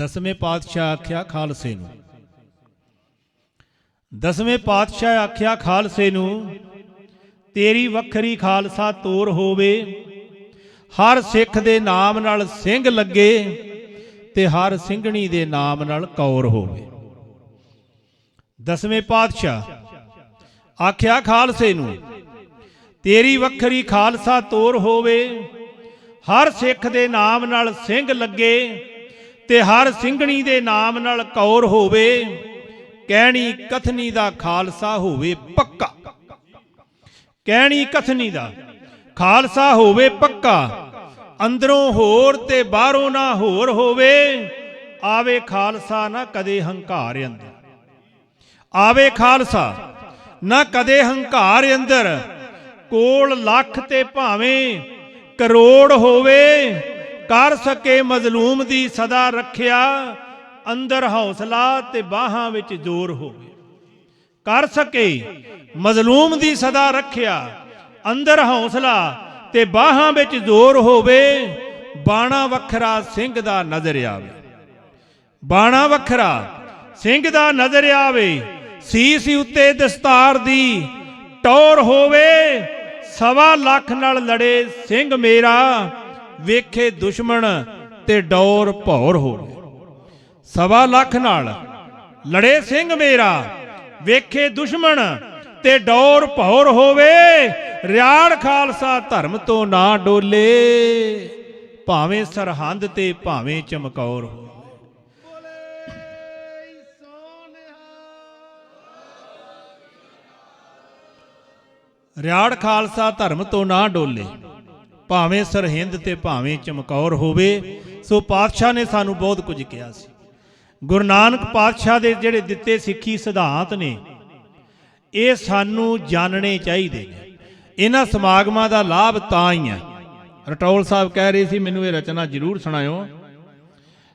ਦਸਵੇਂ ਪਾਤਸ਼ਾਹ ਆਖਿਆ ਖਾਲਸੇ ਨੂੰ। ਦਸਵੇਂ ਪਾਤਸ਼ਾਹ ਆਖਿਆ ਖਾਲਸੇ ਨੂੰ, ਤੇਰੀ ਵੱਖਰੀ ਖਾਲਸਾ ਤੋਰ ਹੋਵੇ, ਹਰ ਸਿੱਖ ਦੇ ਨਾਮ ਨਾਲ ਸਿੰਘ ਲੱਗੇ ਤੇ ਹਰ ਸਿੰਘਣੀ ਦੇ ਨਾਮ ਨਾਲ ਕੌਰ ਹੋਵੇ। ਦਸਵੇਂ ਪਾਤਸ਼ਾਹ ਆਖਿਆ ਖਾਲਸੇ ਨੂੰ, ਤੇਰੀ ਵੱਖਰੀ ਖਾਲਸਾ ਤੋਰ ਹੋਵੇ, ਹਰ ਸਿੱਖ ਦੇ ਨਾਮ ਨਾਲ ਸਿੰਘ ਲੱਗੇ ਤੇ ਹਰ ਸਿੰਘਣੀ ਦੇ ਨਾਮ ਨਾਲ ਕੌਰ ਹੋਵੇ, ਕਹਿਣੀ ਕਥਨੀ ਦਾ ਖਾਲਸਾ ਹੋਵੇ ਪੱਕਾ। ਕਹਿਣੀ ਕਥਨੀ ਦਾ ਖਾਲਸਾ ਹੋਵੇ ਪੱਕਾ, ਅੰਦਰੋਂ ਹੋਰ ਤੇ ਬਾਹਰੋਂ ਨਾ ਹੋਰ ਹੋਵੇ, ਆਵੇ ਖਾਲਸਾ ਨਾ ਕਦੇ ਹੰਕਾਰ ਅੰਦਰ। ਆਵੇ ਖਾਲਸਾ ਨਾ ਕਦੇ ਹੰਕਾਰ ਅੰਦਰ, ਕੋਲ ਲੱਖ ਤੇ ਭਾਵੇਂ ਕਰੋੜ ਹੋਵੇ ਕਰ ਸਕੇ ਮਜ਼ਲੂਮ ਦੀ ਸਦਾ ਰੱਖਿਆ, ਅੰਦਰ ਹੌਸਲਾ ਤੇ ਬਾਹਾਂ ਵਿੱਚ ਜ਼ੋਰ ਹੋਵੇ ਕਰ ਸਕੇ ਮਜ਼ਲੂਮ ਦੀ ਸਦਾ ਰੱਖਿਆ, ਅੰਦਰ ਹੌਸਲਾ ਤੇ ਬਾਹਾਂ ਵਿੱਚ ਜ਼ੋਰ ਹੋਵੇ, ਬਾਣਾ ਵੱਖਰਾ ਸਿੰਘ ਦਾ ਨਜ਼ਰ ਆਵੇ। ਬਾਣਾ ਵੱਖਰਾ ਸਿੰਘ ਦਾ ਨਜ਼ਰ ਆਵੇ, ਸੀਸ ਉੱਤੇ ਦਸਤਾਰ ਦੀ ਟੌਰ ਹੋਵੇ, ਸਵਾ ਲੱਖ ਨਾਲ ਲੜੇ ਸਿੰਘ ਮੇਰਾ ਵੇਖੇ ਦੁਸ਼ਮਣ ਤੇ ਡੌਰ ਭੌਰ ਹੋਵੇ। ਸਵਾ ਲੱਖ ਨਾਲ ਲੜੇ ਸਿੰਘ ਮੇਰਾ, ਵੇਖੇ ਦੁਸ਼ਮਣ ਤੇ ਡੌਰ ਭੌਰ ਹੋਵੇ। ਰਿਆੜ ਖਾਲਸਾ ਧਰਮ ਤੋਂ ਨਾ ਡੋਲੇ, ਭਾਵੇਂ ਸਰਹੰਦ ਤੇ ਭਾਵੇਂ ਚਮਕੌਰ ਹੋਵੇ। ਰਿਆੜ ਖਾਲਸਾ ਧਰਮ ਤੋਂ ਨਾ ਡੋਲੇ। ਭਾਵੇਂ ਸਰਹਿੰਦ ਤੇ ਭਾਵੇਂ ਚਮਕੌਰ ਹੋਵੇ, ਸੋ ਪਾਤਸ਼ਾਹ ਨੇ ਸਾਨੂੰ ਬਹੁਤ ਕੁਝ ਕਿਹਾ ਸੀ। ਗੁਰੂ ਨਾਨਕ ਪਾਤਸ਼ਾਹ ਦੇ ਜਿਹੜੇ ਦਿੱਤੇ ਸਿੱਖੀ ਸਿਧਾਂਤ ਨੇ, ਇਹ ਸਾਨੂੰ ਜਾਣਨੇ ਚਾਹੀਦੇ ਨੇ। ਇਹਨਾਂ ਸਮਾਗਮਾਂ ਦਾ ਲਾਭ ਤਾਂ ਹੀ ਹੈ। ਰਟੌਲ ਸਾਹਿਬ ਕਹਿ ਰਹੇ ਸੀ, ਮੈਨੂੰ ਇਹ ਰਚਨਾ ਜ਼ਰੂਰ ਸੁਣਾਇਓ।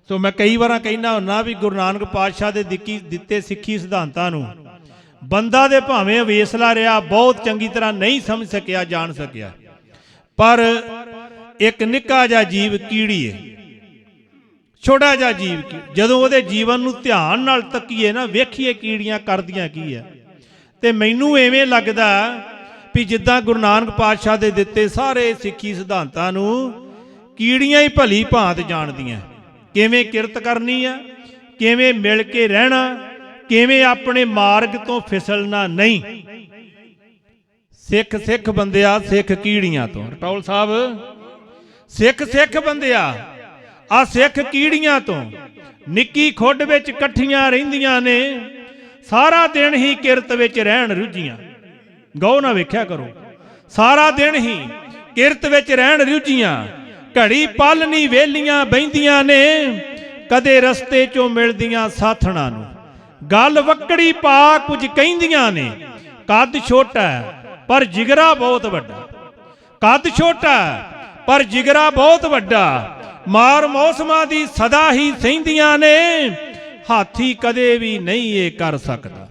ਸੋ ਮੈਂ ਕਈ ਵਾਰਾਂ ਕਹਿਣਾ ਹੁੰਨਾ ਵੀ ਗੁਰੂ ਨਾਨਕ ਪਾਤਸ਼ਾਹ ਦੇ ਦਿੱਕੀ ਦਿੱਤੇ ਸਿੱਖੀ ਸਿਧਾਂਤਾਂ ਨੂੰ ਬੰਦਾ ਦੇ ਭਾਵੇਂ ਅਵੇਸਲਾ ਰਿਹਾ, ਬਹੁਤ ਚੰਗੀ ਤਰ੍ਹਾਂ ਨਹੀਂ ਸਮਝ ਸਕਿਆ, ਜਾਣ ਸਕਿਆ। ਪਰ ਇੱਕ ਨਿੱਕਾ ਜਿਹਾ ਜੀਵ ਕੀੜੀ ਹੈ ਛੋਟਾ ਜਿਹਾ ਜੀਵ ਕੀ ਜਦੋਂ ਉਹਦੇ ਜੀਵਨ ਨੂੰ ਧਿਆਨ ਨਾਲ ਤੱਕੀਏ ਨਾ, ਵੇਖੀਏ ਕੀੜੀਆਂ ਕਰਦੀਆਂ ਕੀ ਹੈ ਤੇ ਮੈਨੂੰ ਐਵੇਂ ਲੱਗਦਾ ਵੀ ਜਿੱਦਾਂ ਗੁਰੂ ਨਾਨਕ ਪਾਤਸ਼ਾਹ ਦੇ ਦਿੱਤੇ ਸਾਰੇ ਸਿੱਖੀ ਸਿਧਾਂਤਾਂ ਨੂੰ ਕੀੜੀਆਂ ਹੀ ਭਲੀ ਭਾਂਤ ਜਾਣਦੀਆਂ। ਕਿਵੇਂ ਕਿਰਤ ਕਰਨੀ ਆ, ਕਿਵੇਂ ਮਿਲ ਕੇ ਰਹਿਣਾ, ਕਿਵੇਂ ਆਪਣੇ ਮਾਰਗ ਤੋਂ ਫਿਸਲਣਾ ਨਹੀਂ। ਸਿੱਖ ਸਿੱਖ ਬੰਦਿਆ ਸਿੱਖ ਕੀੜੀਆਂ ਤੋਂ। ਰਟੌਲ ਸਾਹਿਬ। ਸਿੱਖ ਸਿੱਖ ਬੰਦਿਆ ਆ ਸਿੱਖ ਕੀੜੀਆਂ ਤੋਂ। ਨਿੱਕੀ ਖੁੱਡ ਵਿੱਚ ਇਕੱਠੀਆਂ ਰਹਿੰਦੀਆਂ ਨੇ ਸਾਰਾ ਦਿਨ ਹੀ ਕਿਰਤ ਵਿੱਚ ਰਹਿਣ ਰੁੱਝੀਆਂ। ਗਉ ਨਾ ਵੇਖਿਆ ਕਰੋ ਸਾਰਾ ਦਿਨ ਹੀ ਕਿਰਤ ਵਿੱਚ ਰਹਿਣ ਰੁੱਝੀਆਂ। ਘੜੀ ਪਲ ਨਹੀਂ ਵੇਲੀਆਂ ਬੈੰਦੀਆਂ ਨੇ ਕਦੇ ਰਸਤੇ ਚੋਂ ਮਿਲਦੀਆਂ ਸਾਥਣਾ ਨੂੰ। ਗੱਲ ਵਕੜੀ ਪਾ ਕੁਝ ਕਹਿੰਦੀਆਂ ਨੇ ਕੱਦ ਛੋਟਾ ਪਰ ਜਿਗਰਾ ਬਹੁਤ ਵੱਡਾ। ਕੱਦ ਛੋਟਾ, ਪਰ ਜਿਗਰਾ ਬਹੁਤ ਵੱਡਾ। ਮਾਰ ਮੌਸਮਾਂ ਦੀ ਸਦਾ ਹੀ ਸਹਿੰਦੀਆਂ ਨੇ, ਹਾਥੀ ਕਦੇ ਵੀ ਨਹੀਂ ਇਹ ਕਰ ਸਕਦਾ।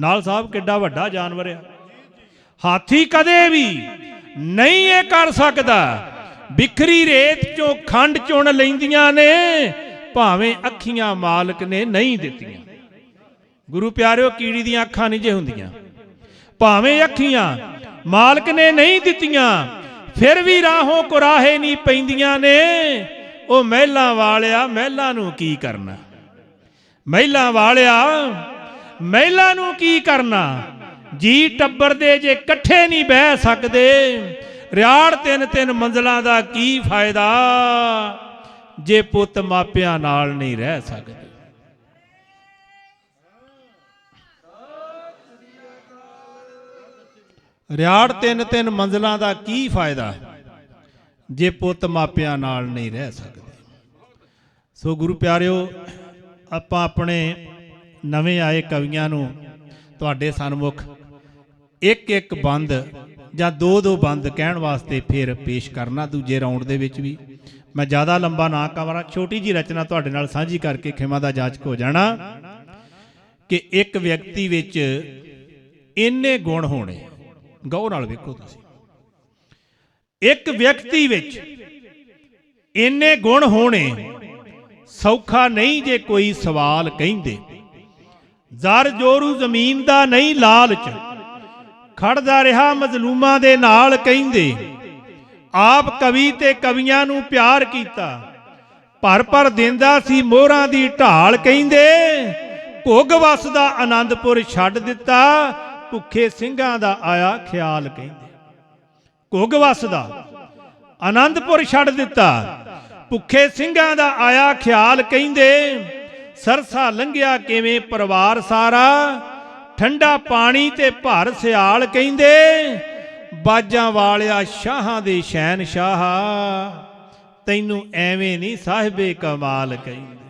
ਨਾਲ ਸਾਹਿਬ, ਕਿੱਡਾ ਵੱਡਾ ਜਾਨਵਰ ਆ। ਹਾਥੀ ਕਦੇ ਵੀ ਨਹੀਂ ਇਹ ਕਰ ਸਕਦਾ। ਬਿਖਰੀ ਰੇਤ ਚੋਂ ਖੰਡ ਚੁਣ ਲੈਂਦੀਆਂ ਨੇ, ਭਾਵੇਂ ਅੱਖੀਆਂ ਮਾਲਕ ਨੇ ਨਹੀਂ ਦਿੱਤੀਆਂ। ਗੁਰੂ ਪਿਆਰਿਓ, ਕੀੜੀ ਦੀਆਂ ਅੱਖਾਂ ਨਹੀਂ ਜੇ ਹੁੰਦੀਆਂ। ਭਾਵੇਂ ਅੱਖੀਆਂ ਮਾਲਕ ਨੇ ਨਹੀਂ ਦਿੱਤੀਆਂ, ਫਿਰ ਵੀ ਰਾਹੋਂ ਕੁਰਾਹੇ ਨਹੀਂ ਪੈਂਦੀਆਂ ਨੇ। ਉਹ ਮਹਿਲਾਂ ਵਾਲਿਆ, ਮਹਿਲਾਂ ਨੂੰ ਕੀ ਕਰਨਾ? ਮਹਿਲਾਂ ਵਾਲਿਆ, ਮਹਿਲਾਂ ਨੂੰ ਕੀ ਕਰਨਾ? ਜੀ ਟੱਬਰ ਦੇ ਜੇ ਇਕੱਠੇ ਨਹੀਂ ਬਹਿ ਸਕਦੇ, ਰਿਆੜ ਤਿੰਨ ਤਿੰਨ ਮੰਜ਼ਲਾਂ ਦਾ ਕੀ ਫਾਇਦਾ? ਜੇ ਪੁੱਤ ਮਾਪਿਆਂ ਨਾਲ ਨਹੀਂ ਰਹਿ ਸਕਦੇ। ਰਿਆੜ ਤਿੰਨ ਤਿੰਨ ਮੰਜ਼ਲਾਂ ਦਾ ਕੀ ਫਾਇਦਾ? ਜੇ ਪੁੱਤ ਮਾਪਿਆਂ ਨਾਲ ਨਹੀਂ ਰਹਿ ਸਕਦੇ। ਸੋ ਗੁਰੂ ਪਿਆਰਿਓ, ਆਪਾਂ ਆਪਣੇ ਨਵੇਂ ਆਏ ਕਵੀਆਂ ਨੂੰ, ਤੁਹਾਡੇ ਸਨਮੁਖ ਇੱਕ ਇੱਕ ਬੰਦ ਜਾਂ ਦੋ ਦੋ ਬੰਦ ਕਹਿਣ ਵਾਸਤੇ ਫਿਰ ਪੇਸ਼ ਕਰਨਾ ਦੂਜੇ ਰਾਉਂਡ ਦੇ ਵਿੱਚ ਵੀ। ਮੈਂ ਜ਼ਿਆਦਾ ਲੰਬਾ ਨਾ ਕਵਰਾਂ ਛੋਟੀ ਜੀ ਰਚਨਾ ਤੁਹਾਡੇ ਨਾਲ ਸਾਂਝੀ ਕਰਕੇ ਖਿਮਾ ਦਾ ਜਾਚਕ ਹੋ ਜਾਣਾ ਕਿ ਇੱਕ ਵਿਅਕਤੀ ਵਿੱਚ ਇੰਨੇ ਗੁਣ ਹੋਣੇ। ਗੌਰ ਨਾਲ ਵੇਖੋ ਤੁਸੀਂ। ਇੱਕ ਵਿਅਕਤੀ ਵਿੱਚ ਇੰਨੇ ਗੁਣ ਹੋਣੇ ਸੌਖਾ ਨਹੀਂ ਜੇ ਕੋਈ ਸਵਾਲ ਕਹਿੰਦੇ। ਜ਼ਰ ਜੋਰੂ ਜ਼ਮੀਨ ਦਾ ਨਹੀਂ ਲਾਲਚ, ਖੜਦਾ ਰਿਹਾ ਮਜ਼ਲੂਮਾਂ ਦੇ ਨਾਲ ਕਹਿੰਦੇ, ਆਪ ਕਵੀ ਤੇ ਕਵੀਆਂ ਨੂੰ ਪਿਆਰ ਕੀਤਾ ਭਰ ਭਰ ਦਿੰਦਾ ਸੀ ਮੋਹਰਾਂ ਦੀ ਢਾਲ ਕਹਿੰਦੇ, ਭੁੱਗ ਵਸਦਾ ਆਨੰਦਪੁਰ ਛੱਡ ਦਿੱਤਾ ਭੁੱਖੇ ਸਿੰਘਾਂ ਦਾ ਆਇਆ ਖਿਆਲ ਕਹਿੰਦੇ। ਘੁੱਗ ਵਸਦਾ। ਆਨੰਦਪੁਰ ਛੱਡ ਦਿੱਤਾ। ਭੁੱਖੇ ਸਿੰਘਾਂ ਦਾ ਆਇਆ ਖਿਆਲ ਕਹਿੰਦੇ, ਸਰਸਾ ਲੰਘਿਆ ਕਿਵੇਂ ਪਰਿਵਾਰ ਸਾਰਾ? ਠੰਡਾ ਪਾਣੀ ਤੇ ਭਰ ਸਿਆਲ ਕਹਿੰਦੇ, ਬਾਜਾਂ ਵਾਲਿਆ ਸ਼ਾਹਾਂ ਦੇ ਸ਼ਹਿਨਸ਼ਾਹ। ਤੈਨੂੰ ਐਵੇਂ ਨਹੀਂ ਸਾਹਿਬੇ ਕਮਾਲ ਕਹਿੰਦੇ।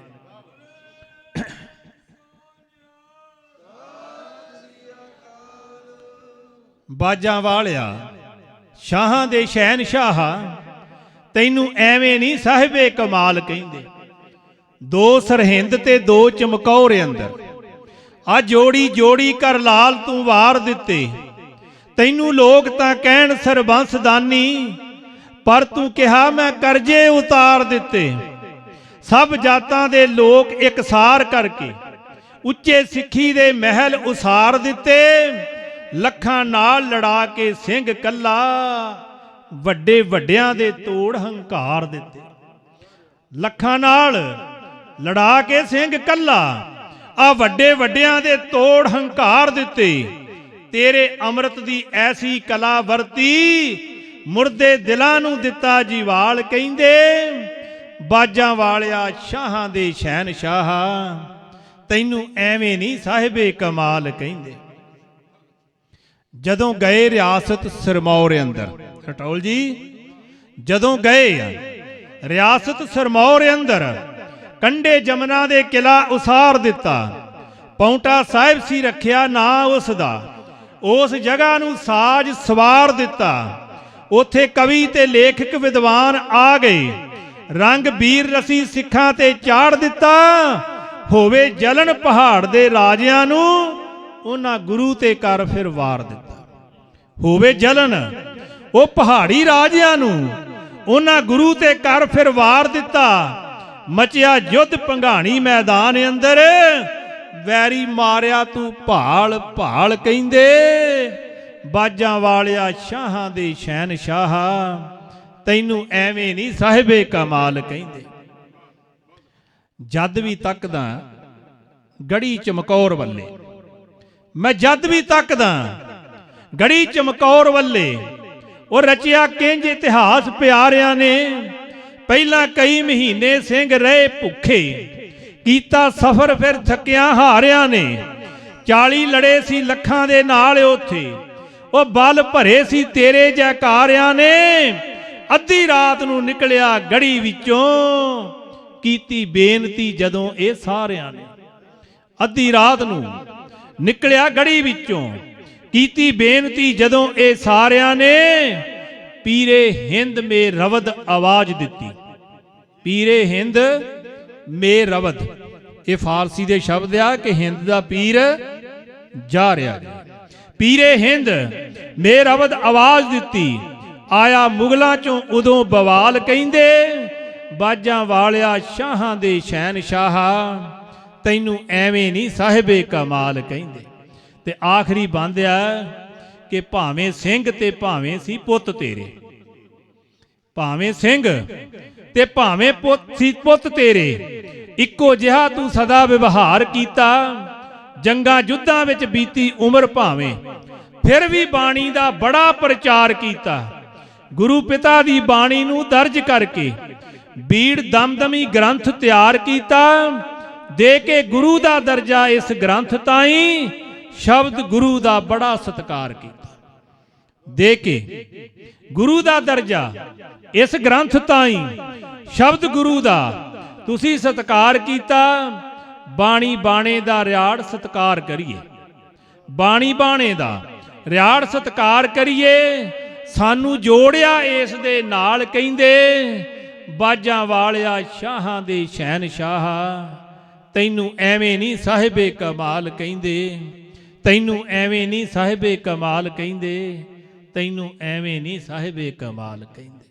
ਬਾਜਾਂ ਵਾਲਿਆ, ਸ਼ਾਹਾਂ ਦੇ ਸ਼ਹਿਨਸ਼ਾਹ, ਤੈਨੂੰ ਐਵੇਂ ਨਹੀਂ ਸਾਹਿਬੇ ਕਮਾਲ ਕਹਿੰਦੇ। ਦੋ ਸਰਹਿੰਦ ਤੇ ਦੋ ਚਮਕੌਰ ਅੰਦਰ, ਆ ਜੋੜੀ ਜੋੜੀ ਕਰ ਲਾਲ ਤੂੰ ਵਾਰ ਦਿੱਤੇ। ਤੈਨੂੰ ਲੋਕ ਤਾਂ ਕਹਿਣ ਸਰਬੰਸ ਦਾਨੀ ਪਰ ਤੂੰ ਕਿਹਾ ਮੈਂ ਕਰਜ਼ੇ ਉਤਾਰ ਦਿੱਤੇ। ਸਭ ਜਾਤਾਂ ਦੇ ਲੋਕ ਇਕਸਾਰ ਕਰਕੇ, ਉੱਚੇ ਸਿੱਖੀ ਦੇ ਮਹਿਲ ਉਸਾਰ ਦਿੱਤੇ। ਲੱਖਾਂ ਨਾਲ ਲੜਾ ਕੇ ਸਿੰਘ ਕੱਲਾ, ਵੱਡੇ ਵੱਡਿਆਂ ਦੇ ਤੋੜ ਹੰਕਾਰ ਦਿੱਤੇ। ਲੱਖਾਂ ਨਾਲ ਲੜਾ ਕੇ ਸਿੰਘ ਕੱਲਾ, ਆ ਵੱਡੇ ਵੱਡਿਆਂ ਦੇ ਤੋੜ ਹੰਕਾਰ ਦਿੱਤੇ। ਤੇਰੇ ਅੰਮ੍ਰਿਤ ਦੀ ਐਸੀ ਕਲਾ ਵਰਤੀ, ਮੁਰਦੇ ਦਿਲਾਂ ਨੂੰ ਦਿੱਤਾ ਜੀਵਾਲ ਕਹਿੰਦੇ, ਬਾਜਾਂ ਵਾਲਿਆ ਸ਼ਾਹਾਂ ਦੇ ਸ਼ਹਿਨਸ਼ਾਹ। ਤੈਨੂੰ ਐਵੇਂ ਨਹੀਂ ਸਾਹਿਬੇ ਕਮਾਲ ਕਹਿੰਦੇ। ਜਦੋਂ ਗਏ ਰਿਆਸਤ ਸਰਮੌਰ ਅੰਦਰ। ਖਟੌਲ ਜੀ, ਜਦੋਂ ਗਏ ਆ ਰਿਆਸਤ ਸਰਮੌਰ ਅੰਦਰ ਕੰਡੇ ਜਮਨਾ ਦੇ ਕਿਲਾ ਉਸਾਰ ਦਿੱਤਾ। ਪੌਂਟਾ ਸਾਹਿਬ ਸੀ ਰੱਖਿਆ ਨਾ ਉਸ ਦਾ ਉਸ ਜਗ੍ਹਾ ਨੂੰ ਸਾਜ ਸਵਾਰ ਦਿੱਤਾ। ਉਥੇ ਕਵੀ ਤੇ ਲੇਖਕ ਵਿਦਵਾਨ ਆ ਗਏ। ਰੰਗ ਵੀਰ ਰਸੀ ਸਿੱਖਾਂ ਤੇ ਚਾੜ ਦਿੱਤਾ। ਹੋਵੇ ਜਲਨ ਪਹਾੜ ਦੇ ਰਾਜਿਆਂ ਨੂੰ ਉਹਨਾਂ ਗੁਰੂ ਤੇ ਕਰ ਫਿਰ ਵਾਰ ਦਿੱਤਾ। ਹੋਵੇ ਜਲਨ, ਉਹ ਪਹਾੜੀ ਰਾਜਿਆਂ ਨੂੰ ਉਹਨਾਂ ਗੁਰੂ ਤੇ ਕਰ ਫਿਰ ਵਾਰ ਦਿੱਤਾ। ਮਚਿਆ ਯੁੱਧ ਪੰਘਾਣੀ ਮੈਦਾਨ ਅੰਦਰ, ਵੈਰੀ ਮਾਰਿਆ ਤੂੰ ਭਾਲ ਭਾਲ ਕਹਿੰਦੇ। ਬਾਜਾਂ ਵਾਲਿਆ ਸ਼ਾਹਾਂ ਦੇ ਸ਼ਹਿਨਸ਼ਾਹ, ਤੈਨੂੰ ਐਵੇਂ ਨਹੀਂ ਸਾਹਿਬੇ ਕਮਾਲ ਕਹਿੰਦੇ। ਜਦ ਵੀ ਤੱਕਦਾ, ਗੜੀ ਚਮਕੌਰ ਵੱਲੇ। ਮੈਂ ਜਦ ਵੀ ਤੱਕਦਾ, ਗੜੀ ਚਮਕੌਰ ਵੱਲੇ, ਉਹ ਰਚਿਆ ਕਿੰਜ ਇਤਿਹਾਸ ਪਿਆਰਿਆਂ ਨੇ। ਪਹਿਲਾਂ ਕਈ ਮਹੀਨੇ ਸਿੰਘ ਰਹੇ ਭੁੱਖੇ, ਕੀਤਾ ਸਫ਼ਰ ਫਿਰ ਥੱਕਿਆ ਹਾਰਿਆਂ ਨੇ। 40 ਲੜੇ ਸੀ ਲੱਖਾਂ ਦੇ ਨਾਲ ਉੱਥੇ, ਉਹ ਬਲ ਭਰੇ ਸੀ ਤੇਰੇ ਜੈਕਾਰਿਆਂ ਨੇ। ਅੱਧੀ ਰਾਤ ਨੂੰ ਨਿਕਲਿਆ ਗੜੀ ਵਿੱਚੋਂ, ਕੀਤੀ ਬੇਨਤੀ ਜਦੋਂ ਇਹ ਸਾਰਿਆਂ ਨੇ। ਅੱਧੀ ਰਾਤ ਨੂੰ ਨਿਕਲਿਆ ਗੜੀ ਵਿੱਚੋਂ। ਕੀਤੀ ਬੇਨਤੀ ਜਦੋਂ ਇਹ ਸਾਰਿਆਂ ਨੇ, ਪੀਰੇ ਹਿੰਦ ਮੇ ਰਵਦ ਆਵਾਜ਼ ਦਿੱਤੀ। ਪੀਰੇ ਹਿੰਦ ਮੇ ਰਵਦ। ਇਹ ਫਾਰਸੀ ਦੇ ਸ਼ਬਦ ਆ ਕਿ ਹਿੰਦ ਦਾ ਪੀਰ ਜਾ ਰਿਹਾ। ਪੀਰੇ ਹਿੰਦ ਮੇ ਰਵਦ ਆਵਾਜ਼ ਦਿੱਤੀ। ਆਇਆ ਮੁਗਲਾਂ ਚੋਂ ਉਦੋਂ ਬਵਾਲ ਕਹਿੰਦੇ, ਬਾਜਾਂ ਵਾਲਿਆ ਸ਼ਾਹਾਂ ਦੇ ਸ਼ਹਿਨਸ਼ਾਹ। ਤੈਨੂੰ ਐਵੇਂ ਨਹੀਂ ਸਾਹਿਬੇ ਕਮਾਲ ਕਹਿੰਦੇ। ਤੇ ਆਖਰੀ ਬੰਦਿਆ ਕਿ ਭਾਵੇਂ ਸਿੰਘ ਤੇ ਭਾਵੇਂ ਸੀ ਪੁੱਤ ਤੇਰੇ। ਭਾਵੇਂ ਸਿੰਘ ਤੇ ਭਾਵੇਂ ਪੁੱਤ ਸੀ ਪੁੱਤ ਤੇਰੇ, ਇੱਕੋ ਜਿਹਾ ਤੂੰ ਸਦਾ ਵਿਵਹਾਰ ਕੀਤਾ, ਜੰਗਾਂ ਯੁੱਧਾਂ ਵਿੱਚ ਬੀਤੀ ਉਮਰ ਭਾਵੇਂ, ਫਿਰ ਵੀ ਬਾਣੀ ਦਾ ਬੜਾ ਪ੍ਰਚਾਰ ਕੀਤਾ। ਗੁਰੂ ਪਿਤਾ ਦੀ ਬਾਣੀ ਨੂੰ ਦਰਜ ਕਰਕੇ ਬੀੜ ਦਮਦਮੀ ਗ੍ਰੰਥ ਤਿਆਰ ਕੀਤਾ ਦੇ ਕੇ ਗੁਰੂ ਦਾ ਦਰਜਾ ਇਸ ਗ੍ਰੰਥ ਤਾਈਂ ਸ਼ਬਦ ਗੁਰੂ ਦਾ ਬੜਾ ਸਤਿਕਾਰ ਕੀਤਾ। ਦੇ ਕੇ ਗੁਰੂ ਦਾ ਦਰਜਾ ਇਸ ਗ੍ਰੰਥ ਤਾਈਂ ਸ਼ਬਦ ਗੁਰੂ ਦਾ ਤੁਸੀਂ ਸਤਿਕਾਰ ਕੀਤਾ, ਬਾਣੀ ਬਾਣੇ ਦਾ ਰਿਆੜ ਸਤਿਕਾਰ ਕਰੀਏ। ਬਾਣੀ ਬਾਣੇ ਦਾ ਰਿਆੜ ਸਤਿਕਾਰ ਕਰੀਏ, ਸਾਨੂੰ ਜੋੜਿਆ ਇਸ ਦੇ ਨਾਲ ਕਹਿੰਦੇ, ਬਾਜਾਂ ਵਾਲਿਆ ਸ਼ਾਹਾਂ ਦੇ ਸ਼ਹਿਨਸ਼ਾਹ। ਤੈਨੂੰ ਐਵੇਂ ਨਹੀਂ ਸਾਹਿਬੇ ਕਮਾਲ ਕਹਿੰਦੇ। ਤੈਨੂੰ ਐਵੇਂ ਨਹੀਂ ਸਾਹਿਬੇ ਕਮਾਲ ਕਹਿੰਦੇ। ਤੈਨੂੰ ਐਵੇਂ ਨਹੀਂ ਸਾਹਿਬੇ ਕਮਾਲ ਕਹਿੰਦੇ।